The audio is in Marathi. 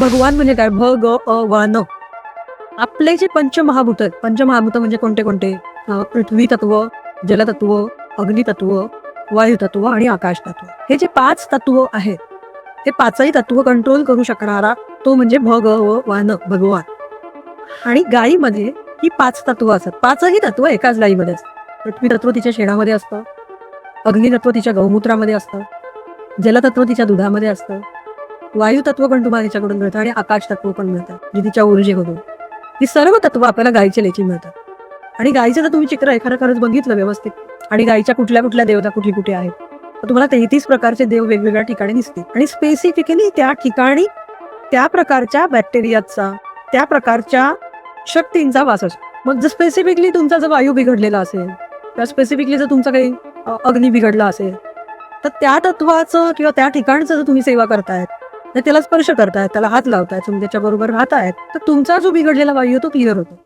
भगवान म्हणजे काय? भ ग अ व न. आपले जे पंचमहाभूत आहेत पंचमहाभूत म्हणजे कोणते कोणते? पृथ्वी तत्व जलतत्व अग्नितत्व वायुतत्व आणि आकाश तत्व. हे जे पाच तत्व आहेत हे पाचही तत्व कंट्रोल करू शकणारा तो म्हणजे भ ग व व न भगवान. आणि गायीमध्ये ही पाच तत्व असतात. पाचही तत्व एकाच गायीमध्ये असतात. पृथ्वी तत्व तिच्या शेणामध्ये असतं अग्नितत्व तिच्या गौमूत्रामध्ये असतं जलतत्व तिच्या दुधामध्ये असतं वायुतत्व पण तुम्हाला तिच्याकडून मिळतं आणि आकाश तत्व पण मिळतं जे तिच्या ऊर्जेकडून ही सर्व तत्व आपल्याला गायीच्या लेखी मिळतात. आणि गायीचं जर तुम्ही चित्र एखादं खरंच बघितलं व्यवस्थित आणि गायीच्या कुठल्या कुठल्या देवता कुठे कुठे आहेत तर तुम्हाला तेहतीस प्रकारचे देव वेगवेगळ्या ठिकाणी दिसतील. आणि स्पेसिफिकली त्या ठिकाणी त्या प्रकारच्या बॅक्टेरियाचा त्या प्रकारच्या शक्तींचा वास असतो. मग जर स्पेसिफिकली तुमचा जर वायू बिघडलेला असेल किंवा स्पेसिफिकली जर तुमचा काही अग्नी बिघडला असेल तर त्या तत्वाचं किंवा त्या ठिकाणचं जर तुम्ही सेवा करतायत तर त्याला स्पर्श करतायत त्याला हात लावतायत तुम्ही त्याच्याबरोबर राहतायत. तर तुमचा जो बिघडलेला वायू तो क्लिअर होतो.